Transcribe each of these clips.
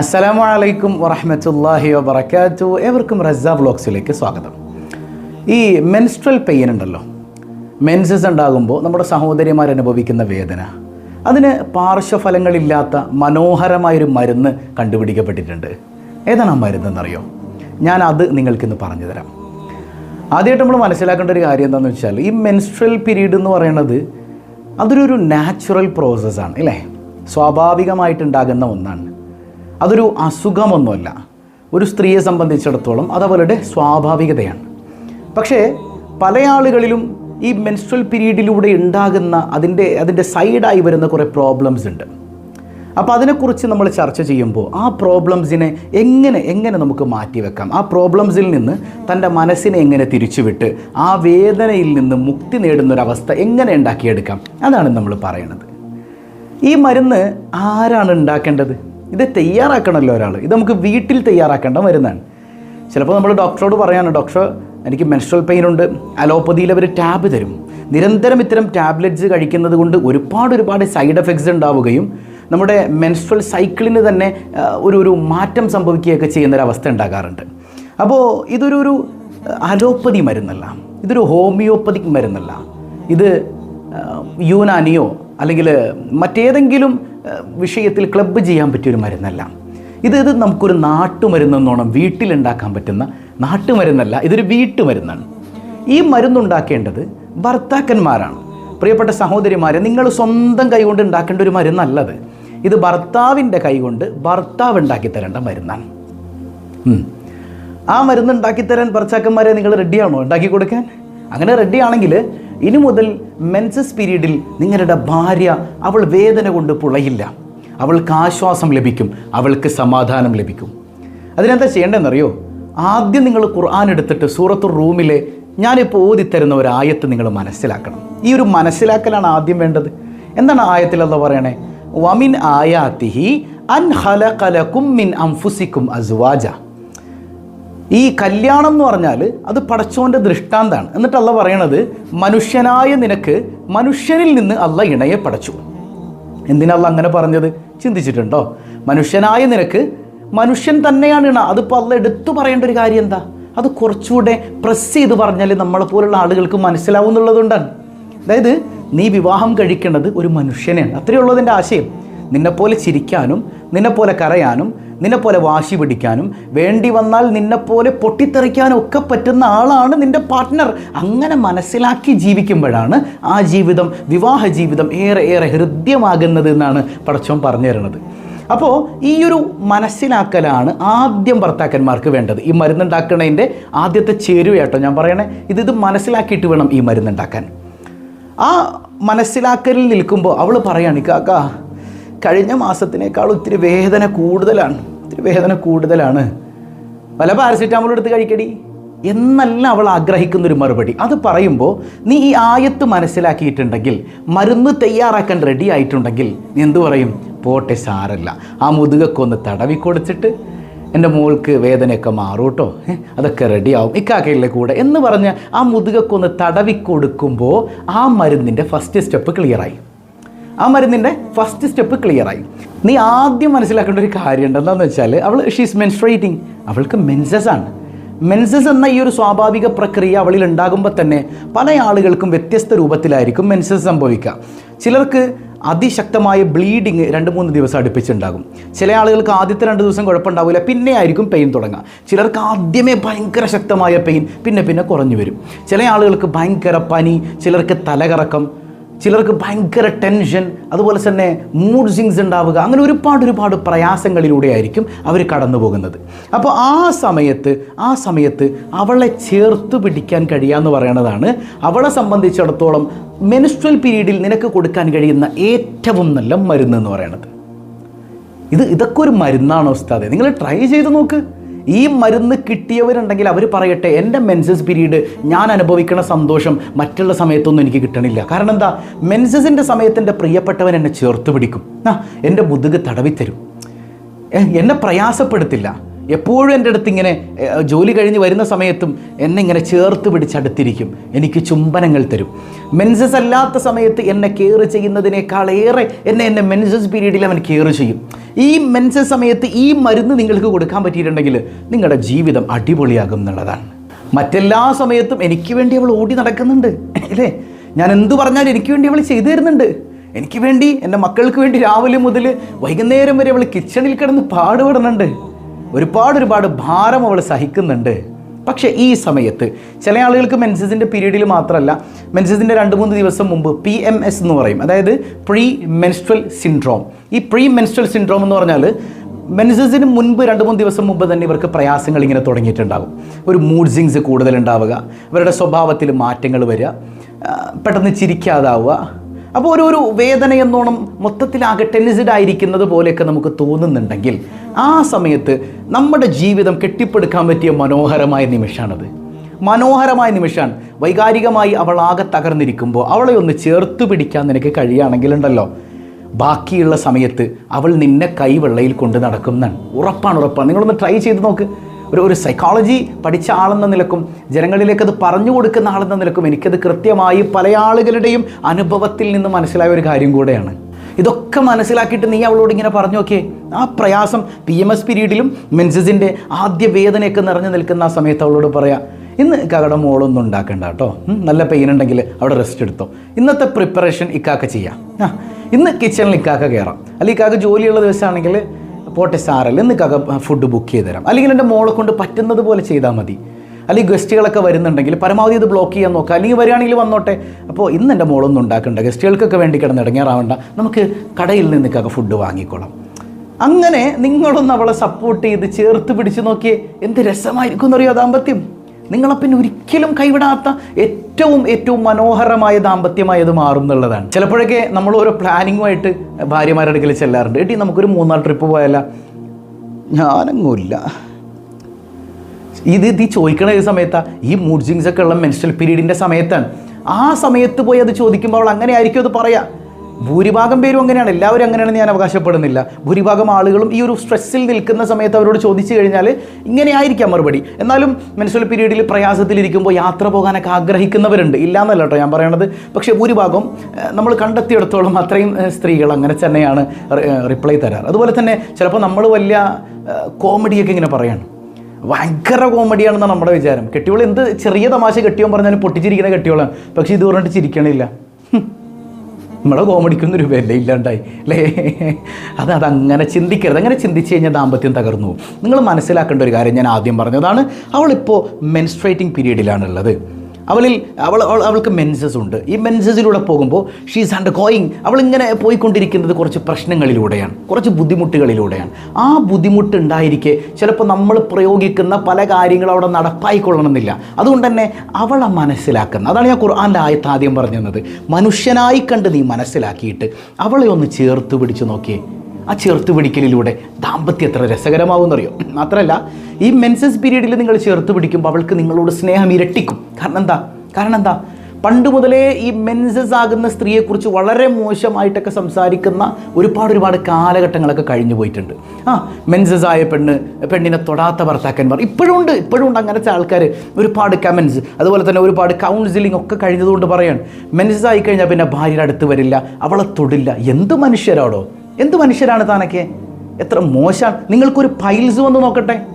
അസ്സലാമു അലൈക്കും വറഹമത്തല്ലാഹി വബർക്കാത്തു ഏവർക്കും റസ വ്ലോഗ്സിലേക്ക് സ്വാഗതം. ഈ മെൻസ്ട്രൽ പെയിൻ ഉണ്ടല്ലോ മെൻസസ് ഉണ്ടാകുമ്പോൾ നമ്മുടെ സഹോദരിമാർ അനുഭവിക്കുന്ന വേദന അതിന് പാർശ്വഫലങ്ങളില്ലാത്ത മനോഹരമായൊരു മരുന്ന് കണ്ടുപിടിക്കപ്പെട്ടിട്ടുണ്ട്. ഏതാണ് ആ മരുന്നെന്നറിയോ? ഞാൻ അത് നിങ്ങൾക്കിന്ന് പറഞ്ഞു തരാം. ആദ്യമായിട്ട് നമ്മൾ മനസ്സിലാക്കേണ്ട ഒരു കാര്യം എന്താണെന്ന് വെച്ചാൽ ഈ മെൻസ്ട്രൽ പീരീഡ് എന്ന് പറയുന്നത് അതൊരു നാച്ചുറൽ പ്രോസസ്സാണ് അല്ലേ? സ്വാഭാവികമായിട്ടുണ്ടാകുന്ന ഒന്നാണ്. അതൊരു അസുഖമൊന്നുമല്ല. ഒരു സ്ത്രീയെ സംബന്ധിച്ചിടത്തോളം അത് അവളുടെ സ്വാഭാവികതയാണ്. പക്ഷേ പല ആളുകളിലും ഈ മെൻസ്ട്രൽ പീരീഡിലൂടെ ഉണ്ടാകുന്ന അതിന്റെ അതിന്റെ സൈഡായി വരുന്ന കുറേ പ്രോബ്ലംസ് ഉണ്ട്. അപ്പോൾ അതിനെക്കുറിച്ച് നമ്മൾ ചർച്ച ചെയ്യുമ്പോൾ ആ പ്രോബ്ലംസിനെ എങ്ങനെ എങ്ങനെ നമുക്ക് മാറ്റിവെക്കാം ആ പ്രോബ്ലംസിൽ നിന്ന് തന്റെ മനസ്സിനെ എങ്ങനെ തിരിച്ചുവിട്ട് ആ വേദനയിൽ നിന്ന് മുക്തി നേടുന്നൊരവസ്ഥ എങ്ങനെ ഉണ്ടാക്കിയെടുക്കാം? അതാണ് നമ്മൾ പറയണത്. ഈ മരുന്ന് ആരാണ് ഉണ്ടാക്കേണ്ടത്? ഇത് തയ്യാറാക്കണമല്ലോ ഒരാൾ ഇത് നമുക്ക് വീട്ടിൽ തയ്യാറാക്കേണ്ട മരുന്നാണ്. ചിലപ്പോൾ നമ്മൾ ഡോക്ടറോട് പറയാണ് ഡോക്ടർ എനിക്ക് മെൻസ്ട്രൽ പെയിൻ ഉണ്ട്. അലോപ്പതിയിൽ അവർ ടാബ് തരും. നിരന്തരം ഇത്തരം ടാബ്ലറ്റ്സ് കഴിക്കുന്നത് കൊണ്ട് ഒരുപാട് ഒരുപാട് സൈഡ് എഫക്ട്സ് ഉണ്ടാവുകയും നമ്മുടെ മെൻസ്ട്രൽ സൈക്കിളിന് തന്നെ ഒരു ഒരു മാറ്റം സംഭവിക്കുകയൊക്കെ ചെയ്യുന്നൊരവസ്ഥ ഉണ്ടാകാറുണ്ട്. അപ്പോൾ ഇതൊരു ഒരു അലോപ്പതി മരുന്നല്ല. ഇതൊരു ഹോമിയോപ്പതിക് മരുന്നല്ല. ഇത് യൂനാനിയോ അല്ലെങ്കിൽ മറ്റേതെങ്കിലും വിഷയത്തിൽ ക്ലബ്ബ് ചെയ്യാൻ പറ്റിയൊരു മരുന്നല്ല. ഇത് ഇത് നമുക്കൊരു നാട്ടുമരുന്നെന്നോണം വീട്ടിലുണ്ടാക്കാൻ പറ്റുന്ന നാട്ടുമരുന്നല്ല ഇതൊരു വീട്ടുമരുന്നാണ്. ഈ മരുന്നുണ്ടാക്കേണ്ടത് ഭർത്താക്കന്മാരാണ്. പ്രിയപ്പെട്ട സഹോദരിമാരെ നിങ്ങൾ സ്വന്തം കൈകൊണ്ട് ഉണ്ടാക്കേണ്ട ഒരു മരുന്നല്ലത്. ഇത് ഭർത്താവിന്റെ കൈകൊണ്ട് ഭർത്താവ് ഉണ്ടാക്കി തരേണ്ട മരുന്നാണ്. ആ മരുന്ന് ഉണ്ടാക്കിത്തരാൻ ഭർത്താക്കന്മാരെ നിങ്ങൾ റെഡിയാണോ ഉണ്ടാക്കി കൊടുക്കാൻ? അങ്ങനെ റെഡി റെഡിയാണെങ്കിൽ ഇനി മുതൽ മെൻസസ് പീരീഡിൽ നിങ്ങളുടെ ഭാര്യ അവൾ വേദന കൊണ്ട് പുളയില്ല. അവൾക്ക് ആശ്വാസം ലഭിക്കും. അവൾക്ക് സമാധാനം ലഭിക്കും. അതിനെന്താ ചെയ്യേണ്ടതെന്നറിയോ? ആദ്യം നിങ്ങൾ ഖുർആൻ എടുത്തിട്ട് സൂറത്തു റൂമിലെ ഞാനിപ്പോൾ ഓതിത്തരുന്ന ഒരു ആയത്ത് നിങ്ങൾ മനസ്സിലാക്കണം. ഈ ഒരു മനസ്സിലാക്കലാണ് ആദ്യം വേണ്ടത്. എന്താണ് ആയത്തിലെന്താ പറയണേ? വമിൻ ആയാത്തിഹി അൻ ഹലകലക്കും മിൻ അംഫുസിക്കും അസുവാജ. ഈ കല്യാണം എന്ന് പറഞ്ഞാൽ അത് പടച്ചോന്റെ ദൃഷ്ടാന്താണ്. എന്നിട്ട് അല്ല പറയണത് മനുഷ്യനായ നിനക്ക് മനുഷ്യനിൽ നിന്ന് അല്ല ഇണയെ പടച്ചു. എന്തിനല്ല അങ്ങനെ പറഞ്ഞത്? ചിന്തിച്ചിട്ടുണ്ടോ? മനുഷ്യനായ നിനക്ക് മനുഷ്യൻ തന്നെയാണ് ഇണ. അതിപ്പോൾ അല്ല എടുത്തു പറയേണ്ട ഒരു കാര്യം എന്താ? അത് കുറച്ചുകൂടെ പ്രസ് ചെയ്ത് പറഞ്ഞാൽ നമ്മളെ പോലുള്ള ആളുകൾക്ക് മനസ്സിലാവും എന്നുള്ളതുകൊണ്ടാണ്. അതായത് നീ വിവാഹം കഴിക്കേണ്ടത് ഒരു മനുഷ്യനെയാണ്. അത്രയേ ഉള്ളതിന്റെ ആശയം. നിന്നെപ്പോലെ ചിരിക്കാനും നിന്നെപ്പോലെ കരയാനും നിന്നെപ്പോലെ വാശി പിടിക്കാനും വേണ്ടി വന്നാൽ നിന്നെപ്പോലെ പൊട്ടിത്തെറിക്കാനും ഒക്കെ പറ്റുന്ന ആളാണ് നിന്റെ പാർട്ട്ണർ അങ്ങനെ മനസ്സിലാക്കി ജീവിക്കുമ്പോഴാണ് ആ ജീവിതം വിവാഹ ജീവിതം ഏറെ ഏറെ ഹൃദ്യമാകുന്നത് എന്നാണ് പടച്ചോൻ പറഞ്ഞു തരുന്നത്. അപ്പോൾ ഈ ഒരു മനസ്സിലാക്കലാണ് ആദ്യം ഭർത്താക്കന്മാർക്ക് വേണ്ടത്. ഈ മരുന്നുണ്ടാക്കണതിന്റെ ആദ്യത്തെ ചേരുവയാട്ടോ ഞാൻ പറയണേ. ഇത് ഇത് മനസ്സിലാക്കിയിട്ട് വേണം ഈ മരുന്നുണ്ടാക്കാൻ. ആ മനസ്സിലാക്കലിൽ നിൽക്കുമ്പോൾ അവൾ പറയാണ് കാക്ക കഴിഞ്ഞ മാസത്തിനേക്കാൾ ഒത്തിരി വേദന കൂടുതലാണ്. ഒത്തിരി വേദന കൂടുതലാണ്. പല പാരസെറ്റാമോൾ എടുത്ത് കഴിക്കടി? എന്നല്ല അവൾ ആഗ്രഹിക്കുന്നൊരു മറുപടി. അത് പറയുമ്പോൾ നീ ഈ ആയത്ത് മനസ്സിലാക്കിയിട്ടുണ്ടെങ്കിൽ മരുന്ന് തയ്യാറാക്കാൻ റെഡി ആയിട്ടുണ്ടെങ്കിൽ നീ എന്തു പറയും? പോട്ടെ സാരല്ല. ആ മുതുകൊക്കെ ഒന്ന് തടവി കൊടുത്തിട്ട് എന്റെ മോൾക്ക് വേദനയൊക്കെ മാറും കേട്ടോ അതൊക്കെ റെഡിയാവും ഇക്കാക്കയിലെ കൂടെ എന്ന് പറഞ്ഞ് ആ മുതുകൊക്കെ ഒന്ന് തടവി കൊടുക്കുമ്പോൾ ആ മരുന്നിന്റെ ഫസ്റ്റ് സ്റ്റെപ്പ് ക്ലിയറായി ആ മരുന്നിന്റെ ഫസ്റ്റ് സ്റ്റെപ്പ് ക്ലിയറായി നീ ആദ്യം മനസ്സിലാക്കേണ്ട ഒരു കാര്യം എന്താണെന്ന് വെച്ചാൽ അവൾ ഷീസ് മെൻസ്ട്രേറ്റിംഗ് അവൾക്ക് മെൻസസ് ആണ്. മെൻസസ് എന്ന ഈ ഒരു സ്വാഭാവിക പ്രക്രിയ അവളിൽ ഉണ്ടാകുമ്പോൾ തന്നെ പല ആളുകൾക്കും വ്യത്യസ്ത രൂപത്തിലായിരിക്കും മെൻസസ് സംഭവിക്കുക. ചിലർക്ക് അതിശക്തമായ ബ്ലീഡിങ് രണ്ട് മൂന്ന് ദിവസം അടുപ്പിച്ചുണ്ടാകും. ചില ആളുകൾക്ക് ആദ്യത്തെ രണ്ട് ദിവസം കുഴപ്പമുണ്ടാവില്ല പിന്നെ ആയിരിക്കും പെയിൻ തുടങ്ങുക. ചിലർക്ക് ആദ്യമേ ഭയങ്കര ശക്തമായ പെയിൻ പിന്നെ പിന്നെ കുറഞ്ഞു വരും. ചില ആളുകൾക്ക് ഭയങ്കര പനി ചിലർക്ക് തലകറക്കം ചിലർക്ക് ഭയങ്കര ടെൻഷൻ അതുപോലെ തന്നെ മൂഡ് സ്വിങ്സ് ഉണ്ടാവുക അങ്ങനെ ഒരുപാട് ഒരുപാട് പ്രയാസങ്ങളിലൂടെ ആയിരിക്കും അവർ കടന്നു പോകുന്നത്. അപ്പോൾ ആ സമയത്ത് ആ സമയത്ത് അവളെ ചേർത്ത് പിടിക്കാൻ കഴിയാമെന്ന് പറയണതാണ്. അവളെ സംബന്ധിച്ചിടത്തോളം മെനിസ്ട്രൽ പീരീഡിൽ നിനക്ക് കൊടുക്കാൻ കഴിയുന്ന ഏറ്റവും നല്ല മരുന്ന് എന്ന് പറയുന്നത് ഇത് ഇതൊക്കെ ഒരു മരുന്നാണോ ഉസ്താദെ? നിങ്ങൾ ട്രൈ ചെയ്ത് നോക്ക്. ഈ മരുന്ന് കിട്ടിയവരുണ്ടെങ്കിൽ അവർ പറയട്ടെ എന്റെ മെൻസസ് പീരീഡ് ഞാൻ അനുഭവിക്കുന്ന സന്തോഷം മറ്റുള്ള സമയത്തൊന്നും എനിക്ക് കിട്ടണില്ല. കാരണം എന്താ? മെൻസസിന്റെ സമയത്ത് എന്റെ പ്രിയപ്പെട്ടവൻ എന്നെ ചേർത്ത് പിടിക്കും. എന്റെ മുതുക് തടവിത്തരും. എന്നെ പ്രയാസപ്പെടുത്തില്ല. എപ്പോഴും എന്റെ അടുത്ത് ഇങ്ങനെ ജോലി കഴിഞ്ഞ് വരുന്ന സമയത്തും എന്നെ ഇങ്ങനെ ചേർത്ത് പിടിച്ചടുത്തിരിക്കും എനിക്ക് ചുംബനങ്ങൾ തരും. മെൻസസ് അല്ലാത്ത സമയത്ത് എന്നെ കെയർ ചെയ്യുന്നതിനേക്കാൾ ഏറെ എന്നെ എന്റെ മെൻസസ് പീരീഡിൽ അവൻ കെയർ ചെയ്യും. ഈ മെൻസസ് സമയത്ത് ഈ മരുന്ന് നിങ്ങൾക്ക് കൊടുക്കാൻ പറ്റിയിട്ടുണ്ടെങ്കിൽ നിങ്ങളുടെ ജീവിതം അടിപൊളിയാകും എന്നുള്ളതാണ്. മറ്റെല്ലാ സമയത്തും എനിക്ക് വേണ്ടി അവൾ ഓടി നടക്കുന്നുണ്ട് അല്ലേ? ഞാൻ എന്തു പറഞ്ഞാലും എനിക്ക് വേണ്ടി അവൾ ചെയ്തു തരുന്നുണ്ട്. എനിക്ക് വേണ്ടി എന്റെ മക്കൾക്ക് വേണ്ടി രാവിലെ മുതൽ വൈകുന്നേരം വരെ അവൾ കിച്ചണിൽ കിടന്ന് പാടുപെടുന്നുണ്ട്. ഒരുപാട് ഒരുപാട് ഭാരം അവൾ സഹിക്കുന്നുണ്ട്. പക്ഷേ ഈ സമയത്ത് ചില ആളുകൾക്ക് മെൻസസിന്റെ പീരീഡിൽ മാത്രമല്ല മെൻസസിന്റെ രണ്ട് മൂന്ന് ദിവസം മുമ്പ് പി എം എസ് എന്ന് പറയും. അതായത് പ്രീ മെൻസ്ട്രൽ സിൻഡ്രോം ഈ പ്രീ മെൻസ്ട്രൽ സിൻഡ്രോം എന്ന് പറഞ്ഞാൽ മെൻസസിന് മുൻപ് രണ്ട് മൂന്ന് ദിവസം മുമ്പ് തന്നെ ഇവർക്ക് പ്രയാസങ്ങൾ ഇങ്ങനെ തുടങ്ങിയിട്ടുണ്ടാകും. ഒരു മൂഡ് സിങ്സ് കൂടുതലുണ്ടാവുക ഇവരുടെ സ്വഭാവത്തിൽ മാറ്റങ്ങൾ വരിക പെട്ടെന്ന് ചിരിക്കാതാവുക അപ്പോൾ ഒരു ഒരു വേദന എന്നോണം മൊത്തത്തിലാകെ ടെലിസിഡ് ആയിരിക്കുന്നത് പോലെയൊക്കെ നമുക്ക് തോന്നുന്നുണ്ടെങ്കിൽ ആ സമയത്ത് നമ്മുടെ ജീവിതം കെട്ടിപ്പടുക്കാൻ പറ്റിയ മനോഹരമായ നിമിഷമാണത് മനോഹരമായ നിമിഷമാണ് വൈകാരികമായി അവൾ ആകെ തകർന്നിരിക്കുമ്പോൾ അവളെ ഒന്ന് ചേർത്ത് പിടിക്കാൻ നിനക്ക് കഴിയുകയാണെങ്കിലുണ്ടല്ലോ ബാക്കിയുള്ള സമയത്ത് അവൾ നിന്നെ കൈവെള്ളയിൽ കൊണ്ട് നടക്കുന്നതാണ് ഉറപ്പാണ് ഉറപ്പാണ്. നിങ്ങളൊന്ന് ട്രൈ ചെയ്ത് നോക്ക്. ഒരു ഒരു സൈക്കോളജി പഠിച്ച ആളെന്ന നിലക്കും ജനങ്ങളിലേക്ക് അത് പറഞ്ഞു കൊടുക്കുന്ന ആളെന്ന നിലക്കും എനിക്കത് കൃത്യമായി പല ആളുകളുടെയും അനുഭവത്തിൽ നിന്ന് മനസ്സിലായ ഒരു കാര്യം കൂടെയാണ്. ഇതൊക്കെ മനസ്സിലാക്കിയിട്ട് നീ അവളോട് ഇങ്ങനെ പറഞ്ഞു നോക്കിയേ. ആ പ്രയാസം പി എം എസ് പീരീഡിലും മെൻസസിന്റെ ആദ്യ വേദനയൊക്കെ നിറഞ്ഞു നിൽക്കുന്ന ആ സമയത്ത് അവളോട് പറയാം ഇന്ന് ഇക്കാക്കയുടെ മോളൊന്നും ഉണ്ടാക്കണ്ട കേട്ടോ. നല്ല പെയിൻ ഉണ്ടെങ്കിൽ അവിടെ റെസ്റ്റ് എടുത്തോ. ഇന്നത്തെ പ്രിപ്പറേഷൻ ഇക്കാക്ക ചെയ്യാം. ഇന്ന് കിച്ചണിൽ ഇക്കാക്ക കയറാം അല്ലെങ്കിൽ ഇക്കാക്ക ജോലിയുള്ള ദിവസമാണെങ്കിൽ പോട്ടെ സാറല്ല ഇന്ന് ഇക്കാക്ക ഫുഡ് ബുക്ക് ചെയ്ത് തരാം. അല്ലെങ്കിൽ എന്റെ മോളെ കൊണ്ട് പറ്റുന്നത് പോലെ ചെയ്താൽ മതി. അല്ലെങ്കിൽ ഗസ്റ്റുകളൊക്കെ വരുന്നുണ്ടെങ്കിൽ പരമാവധി ഇത് ബ്ലോക്ക് ചെയ്യാൻ നോക്കുക അല്ലെങ്കിൽ വരികയാണെങ്കിൽ വന്നോട്ടെ. അപ്പോൾ ഇന്ന് എന്റെ മോളൊന്നും ഉണ്ടാക്കണ്ട. ഗസ്റ്റുകൾക്കൊക്കെ വേണ്ടി കിടന്ന് ഇടങ്ങേറാവണ്ട നമുക്ക് കടയിൽ നിന്ന് ഇക്കാക്ക ഫുഡ് വാങ്ങിക്കോളാം അങ്ങനെ നിങ്ങളൊന്ന് അവളെ സപ്പോർട്ട് ചെയ്ത് ചേർത്ത് പിടിച്ച് നോക്കിയേ. എന്ത് രസമായിരിക്കും എന്നറിയോ ദാമ്പത്യം? നിങ്ങളെ പിന്നെ ഒരിക്കലും കൈവിടാത്ത ഏറ്റവും ഏറ്റവും മനോഹരമായ ദാമ്പത്യമായി അത് മാറും എന്നുള്ളതാണ്. ചിലപ്പോഴൊക്കെ നമ്മൾ ഓരോ പ്ലാനിങ്ങുമായിട്ട് ഭാര്യമാരുടെ അടുക്കൽ ചെല്ലാറുണ്ട്. ഏട്ടി നമുക്കൊരു മൂന്നാർ ട്രിപ്പ് പോയാല? ഞാനങ്ങുമില്ല ഇത് ഇത് ചോദിക്കണ ഒരു സമയത്താണ് ഈ മൂഡ് സ്വിങ്സ് ഒക്കെ ഉള്ള മെൻസ്ട്രൽ പീരീഡിന്റെ സമയത്താണ്. ആ സമയത്ത് പോയി അത് ചോദിക്കുമ്പോൾ അവൾ അങ്ങനെ ആയിരിക്കും അത് പറയാ. ഭൂരിഭാഗം പേരും അങ്ങനെയാണ്. എല്ലാവരും അങ്ങനെയാണെന്ന് ഞാൻ അവകാശപ്പെടുന്നില്ല. ഭൂരിഭാഗം ആളുകളും ഈ ഒരു സ്ട്രെസ്സിൽ നിൽക്കുന്ന സമയത്ത് അവരോട് ചോദിച്ചു കഴിഞ്ഞാൽ ഇങ്ങനെ ആയിരിക്കാം മറുപടി. എന്നാലും മെൻസ്ട്രൽ പീരീഡിൽ പ്രയാസത്തിലിരിക്കുമ്പോൾ യാത്ര പോകാനൊക്കെ ആഗ്രഹിക്കുന്നവരുണ്ട്. ഇല്ലയെന്നല്ല കേട്ടോ ഞാൻ പറയണത്. പക്ഷേ ഭൂരിഭാഗം നമ്മൾ കണ്ടെത്തിയിടത്തോളം അത്രയും സ്ത്രീകൾ അങ്ങനെ തന്നെയാണ് റിപ്ലൈ തരാറ്. അതുപോലെ തന്നെ ചിലപ്പോൾ നമ്മൾ വലിയ കോമഡിയൊക്കെ ഇങ്ങനെ പറയാണ്. ഭയങ്കര കോമഡിയാണെന്നാണ് നമ്മുടെ വിചാരം. കെട്ടിയോൾ എന്ത് ചെറിയ തമാശ കെട്ടിയോൻ പറഞ്ഞാലും പൊട്ടിച്ചിരിക്കുന്ന കെട്ടിയോളാണ്. പക്ഷേ ഇത് പറഞ്ഞിട്ട് ചിരിക്കണില്ല. ഹും. നമ്മുടെ കോമഡിക്കൊന്നും ഒരു വില ഇല്ലാണ്ടായി അല്ലേ അത് അതങ്ങനെ ചിന്തിക്കരുത് അങ്ങനെ ചിന്തിച്ച് കഴിഞ്ഞാൽ ദാമ്പത്യം തകർന്നു. നിങ്ങൾ മനസ്സിലാക്കേണ്ട ഒരു കാര്യം ഞാൻ ആദ്യം പറഞ്ഞതാണ് അവളിപ്പോൾ മെൻസ്ട്രേറ്റിംഗ് പീരീഡിലാണുള്ളത് അവളിൽ അവൾ അവൾ- അവൾക്ക് മെൻസസ് ഉണ്ട്. ഈ മെൻസസിലൂടെ പോകുമ്പോൾ ഷീസ് ആൻഡ് ഗോയിങ് അവളിങ്ങനെ പോയിക്കൊണ്ടിരിക്കുന്നത് കുറച്ച് പ്രശ്നങ്ങളിലൂടെയാണ് കുറച്ച് ബുദ്ധിമുട്ടുകളിലൂടെയാണ്. ആ ബുദ്ധിമുട്ട് ഉണ്ടായിരിക്കെ ചിലപ്പോൾ നമ്മൾ പ്രയോഗിക്കുന്ന പല കാര്യങ്ങളും അവിടെ നടപ്പായിക്കൊള്ളണമെന്നില്ല. അതുകൊണ്ട് തന്നെ അവളെ മനസ്സിലാക്കുന്ന അതാണ് ഞാൻ ഖുർആാന്റെ ആയത്ത് ആദ്യം പറഞ്ഞത് മനുഷ്യനായി കണ്ട് നീ മനസ്സിലാക്കിയിട്ട് അവളെ ഒന്ന് ചേർത്ത് പിടിച്ച് നോക്കിയേ. ആ ചേർത്ത് പിടിക്കലിലൂടെ ദാമ്പത്യം എത്ര രസകരമാവുമെന്നറിയോ? മാത്രമല്ല ഈ മെൻസസ് പീരീഡിൽ നിങ്ങൾ ചേർത്ത് പിടിക്കുമ്പോൾ അവൾക്ക് നിങ്ങളോട് സ്നേഹം ഇരട്ടിക്കും. കാരണം എന്താ? കാരണം എന്താ? പണ്ട് മുതലേ ഈ മെൻസസ് ആകുന്ന സ്ത്രീയെക്കുറിച്ച് വളരെ മോശമായിട്ടൊക്കെ സംസാരിക്കുന്ന ഒരുപാട് ഒരുപാട് കാലഘട്ടങ്ങളൊക്കെ കഴിഞ്ഞു പോയിട്ടുണ്ട്. ആ മെൻസസ് ആയ പെണ്ണ് പെണ്ണിനെ തൊടാത്ത ഭർത്താക്കന്മാർ. ഇപ്പോഴും ഉണ്ട് ഇപ്പോഴും ഉണ്ട് അങ്ങനത്തെ ആൾക്കാർ ഒരുപാട് കമൻസ് അതുപോലെ തന്നെ ഒരുപാട് കൗൺസിലിംഗ് ഒക്കെ കഴിഞ്ഞതുകൊണ്ട് പറയാണ്. മെൻസസ് ആയി കഴിഞ്ഞാൽ പിന്നെ ഭാര്യയുടെ അടുത്ത് വരില്ല അവളെ തൊടില്ല. എന്ത് മനുഷ്യരാടോ? എന്ത് മനുഷ്യരാണ് താനൊക്കെ? എത്ര മോശമാണ് നിങ്ങൾക്കൊരു ഫൈൽസ് വന്ന് നോക്കട്ടെ.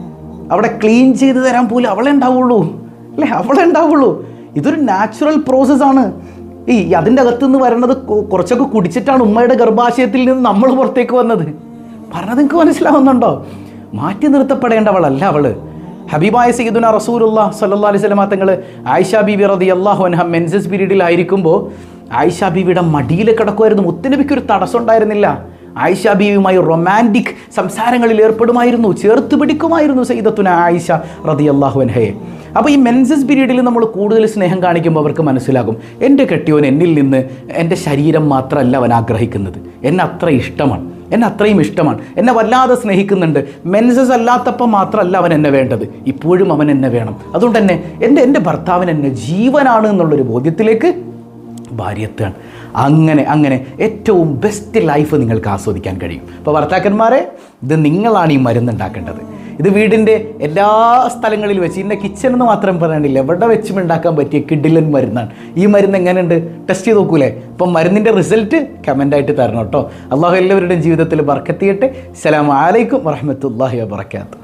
അവിടെ ക്ലീൻ ചെയ്ത് തരാൻ പോലും അവളെ ഉണ്ടാവുള്ളൂ. അല്ലേ? അവളെ ഉണ്ടാവുള്ളൂ. ഇതൊരു നാച്ചുറൽ പ്രോസസ്സാണ്. ഈ അതിന്റെ അകത്തുനിന്ന് വരണത് കൊ- കുറച്ചൊക്കെ കുടിച്ചിട്ടാണ് ഉമ്മയുടെ ഗർഭാശയത്തിൽ നിന്ന് നമ്മൾ പുറത്തേക്ക് വന്നത്. പറഞ്ഞത് നിങ്ങൾക്ക് മനസ്സിലാവുന്നുണ്ടോ? മാറ്റി നിർത്തപ്പെടേണ്ടവളല്ല അവൾ ഹബീബായ സയ്യിദുന റസൂലുള്ള സല്ലാ അലൈഹി സ്വലമാ തങ്ങൾ ആയിഷ ബീബി റളിയല്ലാഹു അൻഹ മെൻസസ് പീരീഡിലായിരിക്കുമ്പോൾ ആയിഷ ബീവിയുടെ മടിയിൽ കിടക്കുമായിരുന്നു മുത്തനബിക്ക് ഒരു തടസ്സം ഉണ്ടായിരുന്നില്ല. ആയിഷ ബീവിയുമായി റൊമാന്റിക് സംസാരങ്ങളിൽ ഏർപ്പെടുമായിരുന്നു ചേർത്ത് പിടിക്കുമായിരുന്നു സയ്യിദത്തുന ആയിഷ റളിയല്ലാഹു അൻഹയെ. അപ്പോൾ ഈ മെൻസസ് പീരീഡിൽ നമ്മൾ കൂടുതൽ സ്നേഹം കാണിക്കുമ്പോൾ അവർക്ക് മനസ്സിലാകും എന്റെ കെട്ടിയോൻ എന്നിൽ നിന്ന് എന്റെ ശരീരം മാത്രമല്ല അവൻ ആഗ്രഹിക്കുന്നത്. എന്നെ അത്ര ഇഷ്ടമാണ്. എന്നെ അത്രയും ഇഷ്ടമാണ്. എന്നെ വല്ലാതെ സ്നേഹിക്കുന്നുണ്ട്. മെൻസസ് അല്ലാത്തപ്പം മാത്രമല്ല അവൻ എന്നെ വേണ്ടത്. ഇപ്പോഴും അവൻ എന്നെ വേണം. അതുകൊണ്ട് തന്നെ എന്റെ എന്റെ ഭർത്താവിന് എന്നെ ജീവനാണ് എന്നുള്ളൊരു ബോധ്യത്തിലേക്ക് ഭാര്യത്താണ് അങ്ങനെ അങ്ങനെ. ഏറ്റവും ബെസ്റ്റ് ലൈഫ് നിങ്ങൾക്ക് ആസ്വദിക്കാൻ കഴിയും. അപ്പോൾ ഭർത്താക്കന്മാരെ ഇത് നിങ്ങളാണ് ഈ മരുന്നുണ്ടാക്കേണ്ടത്. ഇത് വീടിന്റെ എല്ലാ സ്ഥലങ്ങളിലും വെച്ച് ഇന്ന കിച്ചൺ എന്ന് മാത്രം പറയാനില്ല എവിടെ വെച്ചും ഉണ്ടാക്കാൻ പറ്റിയ കിഡിലൻ മരുന്നാണ്. ഈ മരുന്ന് എങ്ങനെയുണ്ട്? ടെസ്റ്റ് ചെയ്ത് നോക്കൂലേ? അപ്പം മരുന്നിന്റെ റിസൾട്ട് കമന്റായിട്ട് തരണം കേട്ടോ. അള്ളാഹു എല്ലാവരുടെയും ജീവിതത്തിൽ ബർക്കത്തിയട്ടെ അസ്സലാമു അലൈക്കും വറഹമത്തല്ലാഹി വാബർക്കാത്തു